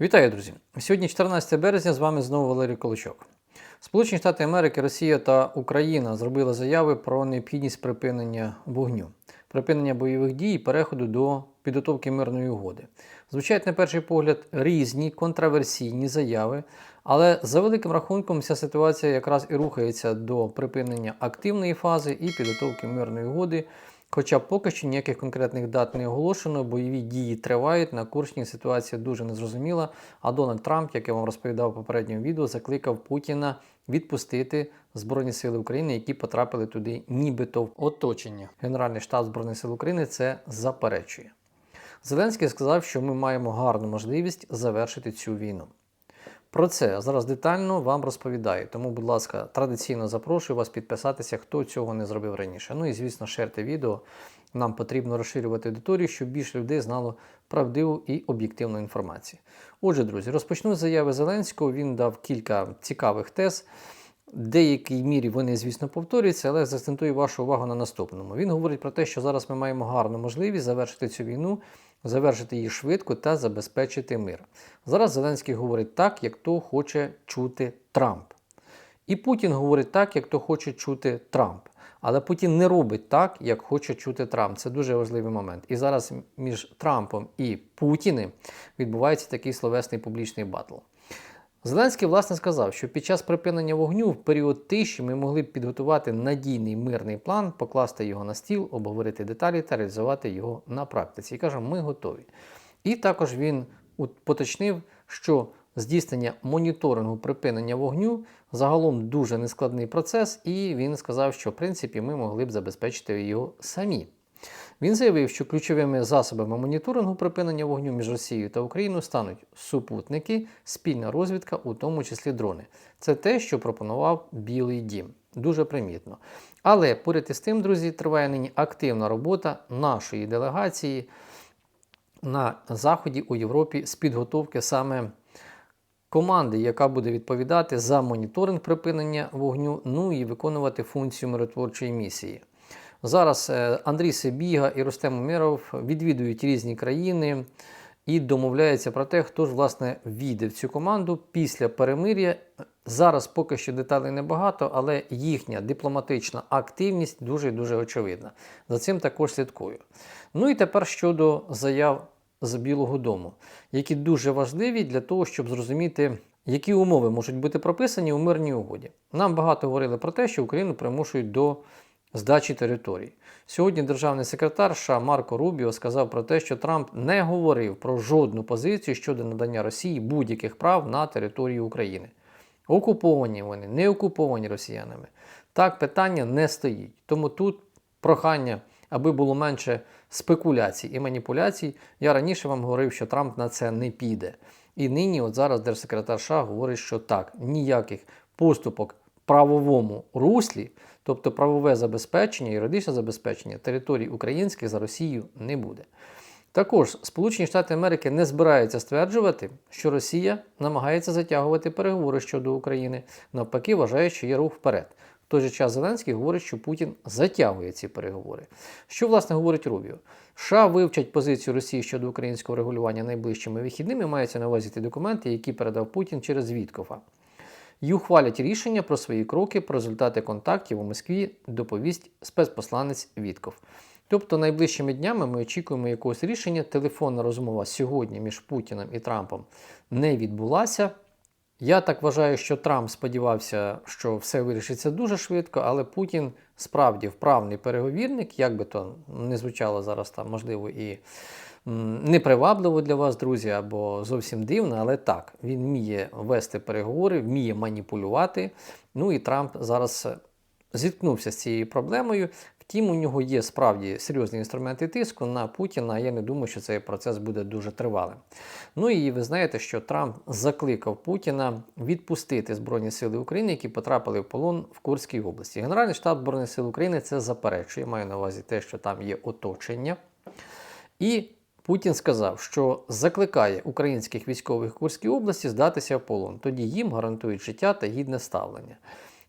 Вітаю, друзі! Сьогодні 14 березня з вами знову Валерій Колочок. Сполучені Штати Америки, Росія та Україна зробили заяви про необхідність припинення вогню, припинення бойових дій і переходу до підготовки мирної угоди. Звучать на перший погляд різні контраверсійні заяви, але за великим рахунком вся ситуація якраз і рухається до припинення активної фази і підготовки мирної угоди. Хоча поки що ніяких конкретних дат не оголошено, бойові дії тривають. На Курщині ситуація дуже незрозуміла. А Дональд Трамп, як я вам розповідав в попередньому відео, закликав Путіна відпустити Збройні Сили України, які потрапили туди, нібито в оточення. Генеральний штаб Збройних сил України це заперечує. Зеленський сказав, що ми маємо гарну можливість завершити цю війну. Про це зараз детально вам розповідаю. Тому, будь ласка, традиційно запрошую вас підписатися, хто цього не зробив раніше. Ну і звісно, шерте відео. Нам потрібно розширювати аудиторію, щоб більше людей знало правдиву і об'єктивну інформацію. Отже, друзі, розпочну з заяви Зеленського. Він дав кілька цікавих тез. Деякій мірі вони, звісно, повторюються, але заакцентую вашу увагу на наступному. Він говорить про те, що зараз ми маємо гарну можливість завершити цю війну, завершити її швидко та забезпечити мир. Зараз Зеленський говорить так, як то хоче чути Трамп. І Путін говорить так, як то хоче чути Трамп. Але Путін не робить так, як хоче чути Трамп. Це дуже важливий момент. І зараз між Трампом і Путіним відбувається такий словесний публічний батл. Зеленський власне сказав, що під час припинення вогню в період тиші ми могли б підготувати надійний мирний план, покласти його на стіл, обговорити деталі та реалізувати його на практиці. І каже, ми готові. І також він поточнив, що здійснення моніторингу припинення вогню загалом дуже нескладний процес, і він сказав, що в принципі ми могли б забезпечити його самі. Він заявив, що ключовими засобами моніторингу припинення вогню між Росією та Україною стануть супутники, спільна розвідка, у тому числі дрони. Це те, що пропонував Білий Дім. Дуже примітно. Але поряд із тим, друзі, триває нині активна робота нашої делегації на заході у Європі з підготовки саме команди, яка буде відповідати за моніторинг припинення вогню, ну і виконувати функцію миротворчої місії. Зараз е, Андрій Себіга і Рустем Умєров відвідують різні країни і домовляються про те, хто ж власне війде в цю команду після перемир'я. Зараз поки що деталей небагато, але їхня дипломатична активність дуже дуже очевидна. За цим також слідкую. Ну і тепер щодо заяв з Білого Дому, які дуже важливі для того, щоб зрозуміти. Які умови можуть бути прописані у мирній угоді? Нам багато говорили про те, що Україну примушують до здачі територій. Сьогодні державний секретар США Марко Рубіо сказав про те, що Трамп не говорив про жодну позицію щодо надання Росії будь-яких прав на територію України. Окуповані вони, не окуповані росіянами. Так питання не стоїть. Тому тут прохання, аби було менше спекуляцій і маніпуляцій. Я раніше вам говорив, що Трамп на це не піде. І нині, от зараз держсекретар США говорить, що так, ніяких поступок правовому руслі, тобто правове забезпечення, юридичне забезпечення територій українських за Росію не буде. Також Сполучені Штати Америки не збираються стверджувати, що Росія намагається затягувати переговори щодо України, навпаки, вважає, що є рух вперед. В той же час Зеленський говорить, що Путін затягує ці переговори. Що, власне, говорить Рубіо? США вивчать позицію Росії щодо українського регулювання найближчими вихідними, мається на увазі ті документи, які передав Путін через Віткофа. І ухвалять рішення про свої кроки, про результати контактів у Москві доповість спецпосланець Вітков. Тобто найближчими днями ми очікуємо якогось рішення. Телефонна розмова сьогодні між Путіним і Трампом не відбулася. Я так вважаю, що Трамп сподівався, що все вирішиться дуже швидко, але Путін справді вправний переговірник, як би то не звучало зараз там, можливо, і непривабливо для вас, друзі, або зовсім дивно, але так, він вміє вести переговори, вміє маніпулювати. Ну і Трамп зараз зіткнувся з цією проблемою. Втім, у нього є справді серйозні інструменти тиску на Путіна. Я не думаю, що цей процес буде дуже тривалим. Ну і ви знаєте, що Трамп закликав Путіна відпустити Збройні Сили України, які потрапили в полон в Курській області. Генеральний штаб Збройних сил України це заперечує. Маю на увазі те, що там є оточення. І Путін сказав, що закликає українських військових Курській області здатися в полон. Тоді їм гарантують життя та гідне ставлення.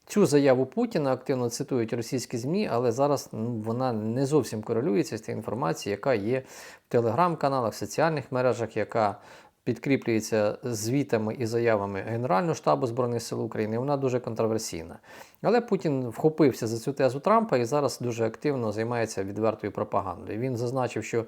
Цю заяву Путіна активно цитують російські ЗМІ, але зараз ну, вона не зовсім корелюється з тією інформацією, яка є в телеграм-каналах, соціальних мережах, яка підкріплюється звітами і заявами Генерального штабу Збройних сил України. Вона дуже контроверсійна. Але Путін вхопився за цю тезу Трампа і зараз дуже активно займається відвертою пропагандою. Він зазначив, що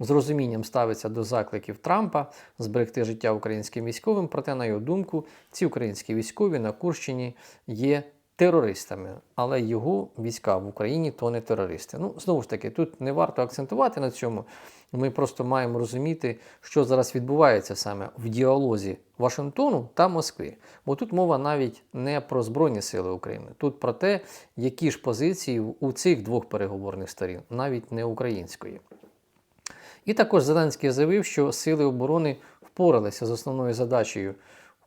з розумінням ставиться до закликів Трампа зберегти життя українським військовим. Проте, на його думку, ці українські військові на Курщині є терористами, але його війська в Україні то не терористи. Ну, знову ж таки, тут не варто акцентувати на цьому. Ми просто маємо розуміти, що зараз відбувається саме в діалозі Вашингтону та Москви. Бо тут мова навіть не про Збройні Сили України, тут про те, які ж позиції у цих двох переговорних сторін, навіть не української. І також Зеленський заявив, що сили оборони впоралися з основною задачею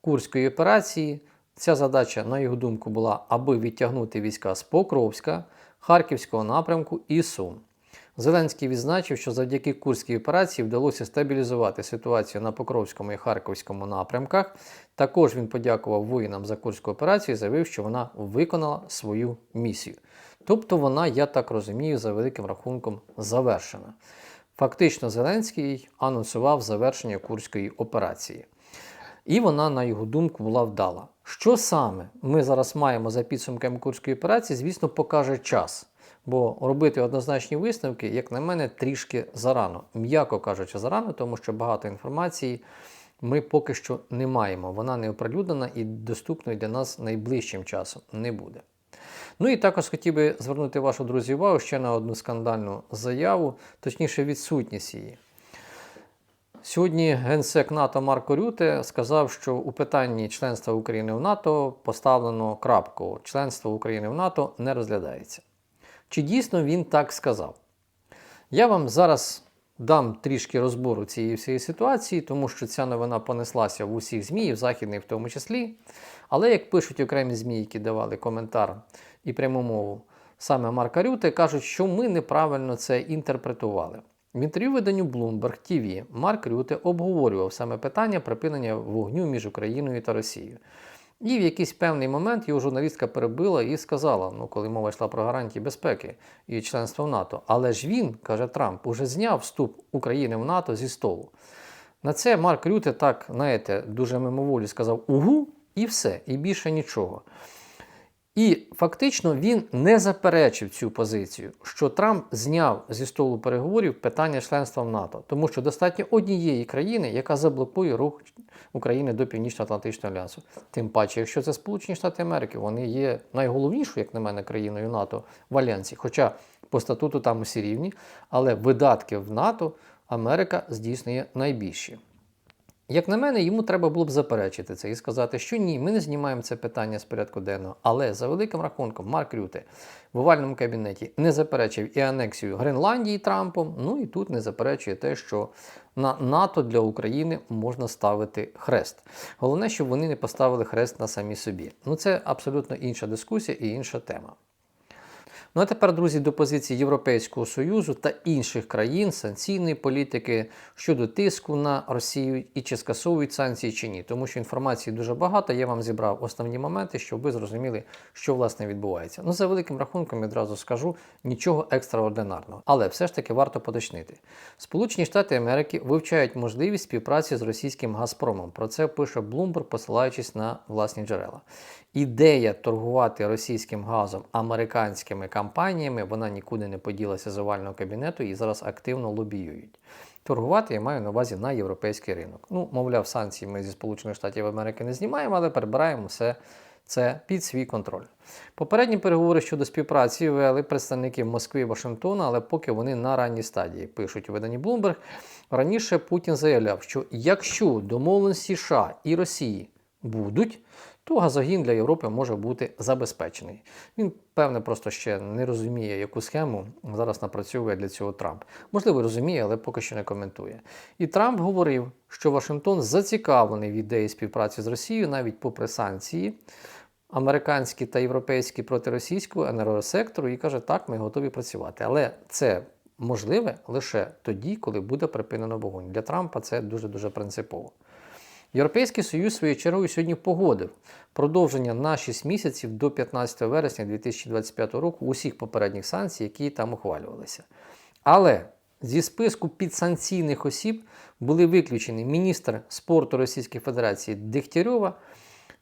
Курської операції. Ця задача, на його думку, була, аби відтягнути війська з Покровська, Харківського напрямку і Сум. Зеленський відзначив, що завдяки Курській операції вдалося стабілізувати ситуацію на Покровському і Харківському напрямках. Також він подякував воїнам за Курську операцію і заявив, що вона виконала свою місію. Тобто вона, я так розумію, за великим рахунком завершена. Фактично, Зеленський анонсував завершення Курської операції. І вона, на його думку, була вдала. Що саме ми зараз маємо за підсумками Курської операції, звісно, покаже час. Бо робити однозначні висновки, як на мене, трішки зарано. М'яко кажучи, зарано, тому що багато інформації ми поки що не маємо. Вона не оприлюднена і доступною для нас найближчим часом не буде. Ну і також хотів би звернути вашу друзі увагу ще на одну скандальну заяву, точніше, відсутність її. Сьогодні генсек НАТО Марко Рюте сказав, що у питанні членства України в НАТО поставлено крапку. Членство України в НАТО не розглядається. Чи дійсно він так сказав? Я вам зараз дам трішки розбору цієї всієї ситуації, тому що ця новина понеслася в усіх ЗМІ, в західних в тому числі. Але як пишуть окремі ЗМІ, які давали коментар і пряму мову, саме Марка Рюте, кажуть, що ми неправильно це інтерпретували. В інтерв'ю виданню Bloomberg TV Марк Рюте обговорював саме питання припинення вогню між Україною та Росією. І в якийсь певний момент його журналістка перебила і сказала, ну коли мова йшла про гарантії безпеки і членство в НАТО. Але ж він, каже Трамп, уже зняв вступ України в НАТО зі столу. На це Марк Рюте так, знаєте, дуже мимоволі сказав угу, і все, і більше нічого. І фактично він не заперечив цю позицію, що Трамп зняв зі столу переговорів питання членства в НАТО, тому що достатньо однієї країни, яка заблокує рух України до Північно-Атлантичного альянсу. Тим паче, якщо це Сполучені Штати Америки, вони є найголовнішою, як на мене, країною НАТО в альянсі. Хоча по статуту там усі рівні, але видатки в НАТО Америка здійснює найбільші. Як на мене, йому треба було б заперечити це і сказати, що ні, ми не знімаємо це питання з порядку денного. Але за великим рахунком, Марк Рюте в овальному кабінеті не заперечив і анексію Гренландії Трампом. Ну і тут не заперечує те, що на НАТО для України можна ставити хрест. Головне, щоб вони не поставили хрест на самі собі. Ну це абсолютно інша дискусія і інша тема. Ну а тепер, друзі, до позиції Європейського Союзу та інших країн санкційної політики щодо тиску на Росію і чи скасовують санкції чи ні. Тому що інформації дуже багато. Я вам зібрав основні моменти, щоб ви зрозуміли, що власне відбувається. Ну, за великим рахунком відразу скажу нічого екстраординарного, але все ж таки варто поточнити. Сполучені Штати Америки вивчають можливість співпраці з російським Газпромом. Про це пише Bloomberg, посилаючись на власні джерела. Ідея торгувати російським газом американськими компаніями, вона нікуди не поділася з овального кабінету і зараз активно лобіюють. Торгувати я маю на увазі на європейський ринок. Ну, мовляв, санкції ми зі Сполучених Штатів Америки не знімаємо, але перебираємо все це під свій контроль. Попередні переговори щодо співпраці вели представники Москви і Вашингтона, але поки вони на ранній стадії пишуть у виданні Bloomberg. Раніше Путін заявляв, що якщо домовленості США і Росії будуть, то газогін для Європи може бути забезпечений. Він, певне, просто ще не розуміє, яку схему зараз напрацьовує для цього Трамп. Можливо, розуміє, але поки що не коментує. І Трамп говорив, що Вашингтон зацікавлений в ідеї співпраці з Росією навіть попри санкції. Американські та європейські проти російського енергосектору і каже, так, ми готові працювати. Але це можливе лише тоді, коли буде припинено вогонь. Для Трампа це дуже-дуже принципово. Європейський Союз своєю чергою сьогодні погодив продовження на 6 місяців до 15 вересня 2025 року усіх попередніх санкцій, які там ухвалювалися. Але Зі списку підсанкційних осіб були виключені міністр спорту Російської Федерації Дегтярьова,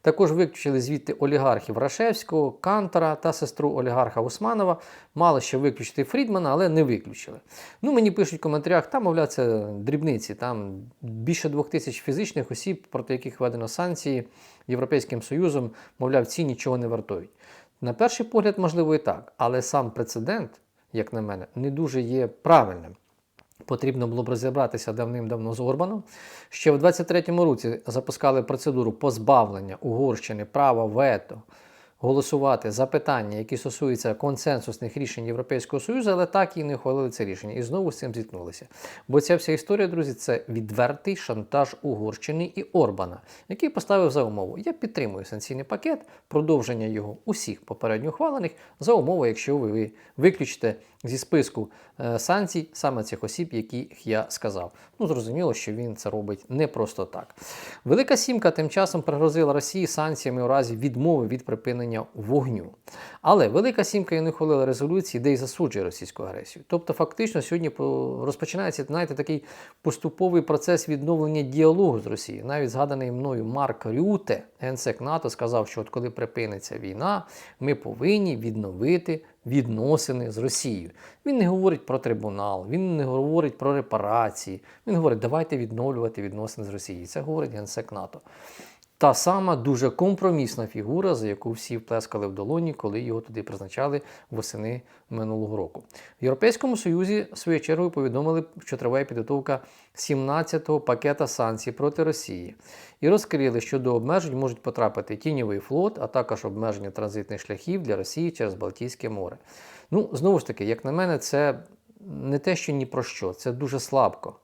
також виключили звідти олігархів Рашевського, Кантора та сестру олігарха Усманова. Мали ще виключити Фрідмана, але не виключили. Ну, мені пишуть в коментарях, там, мовляв, це дрібниці. Там більше двох тисяч фізичних осіб, проти яких введено санкції Європейським Союзом, мовляв, ці нічого не вартують. На перший погляд, можливо, і так, але сам прецедент, як на мене, не дуже є правильним. Потрібно було б розібратися давним-давно з Орбаном. Ще в 23-му році запускали процедуру позбавлення Угорщини права вето голосувати за питання, які стосуються консенсусних рішень Європейського Союзу, але так і не ухвалили це рішення. І знову з цим зіткнулися. Бо ця вся історія, друзі, це відвертий шантаж Угорщини і Орбана, який поставив за умову: я підтримую санкційний пакет, продовження його усіх попередньо ухвалених за умови, якщо ви виключите зі списку е, санкцій саме цих осіб, яких я сказав. Ну, зрозуміло, що він це робить не просто так. Велика сімка тим часом пригрозила Росії санкціями у разі відмови від припинення вогню. Але Велика Сімка і не ухвалила резолюції, де й засуджує російську агресію. Тобто, фактично, сьогодні розпочинається знаєте, такий поступовий процес відновлення діалогу з Росією. Навіть згаданий мною Марк Рюте, генсек НАТО, сказав, що от коли припиниться війна, ми повинні відновити відносини з Росією. Він не говорить про трибунал, він не говорить про репарації. Він говорить, давайте відновлювати відносини з Росією. Це говорить генсек НАТО. Та сама дуже компромісна фігура, за яку всі вплескали в долоні, коли його туди призначали восени минулого року. В Європейському Союзі своєю чергою повідомили, що триває підготовка 17-го пакета санкцій проти Росії і розкрили, що до обмежень можуть потрапити тіньовий флот, а також обмеження транзитних шляхів для Росії через Балтійське море. Ну, знову ж таки, як на мене, це не те, що ні про що, це дуже слабко.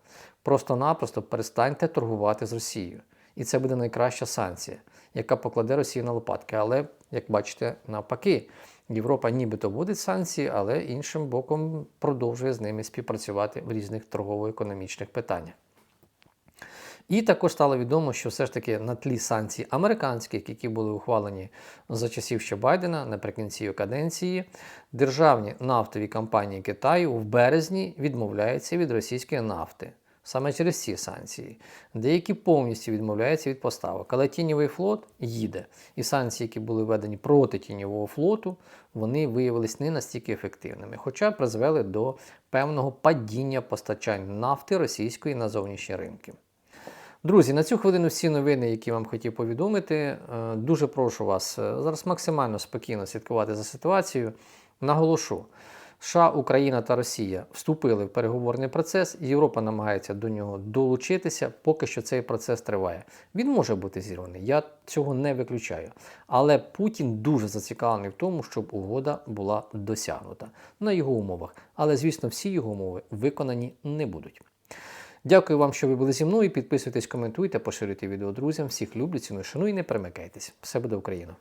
Просто-напросто перестаньте торгувати з Росією. І це буде найкраща санкція, яка покладе Росію на лопатки. Але, як бачите, навпаки, Європа нібито вводить санкції, але іншим боком продовжує з ними співпрацювати в різних торгово-економічних питаннях. І також стало відомо, що все ж таки на тлі санкцій американських, які були ухвалені за часів ще Байдена наприкінці його каденції, державні нафтові компанії Китаю в березні відмовляються від російської нафти. Саме через ці санкції. Деякі повністю відмовляються від поставок. Але тіньовий флот їде. І санкції, які були введені проти тіньового флоту, вони виявились не настільки ефективними, хоча призвели до певного падіння постачань нафти російської на зовнішні ринки. Друзі, на цю хвилину всі новини, які вам хотів повідомити. Е, Дуже прошу вас е, зараз максимально спокійно слідкувати за ситуацією. Наголошу, США, Україна та Росія вступили в переговорний процес, Європа намагається до нього долучитися, поки що цей процес триває. Він може бути зірваний, я цього не виключаю. Але Путін дуже зацікавлений в тому, щоб угода була досягнута на його умовах. Але, звісно, всі його умови виконані не будуть. Дякую вам, що ви були зі мною. Підписуйтесь, коментуйте, поширюйте відео друзям. Всіх люблю, ціную, шаную і не перемикайтесь. Все буде Україна!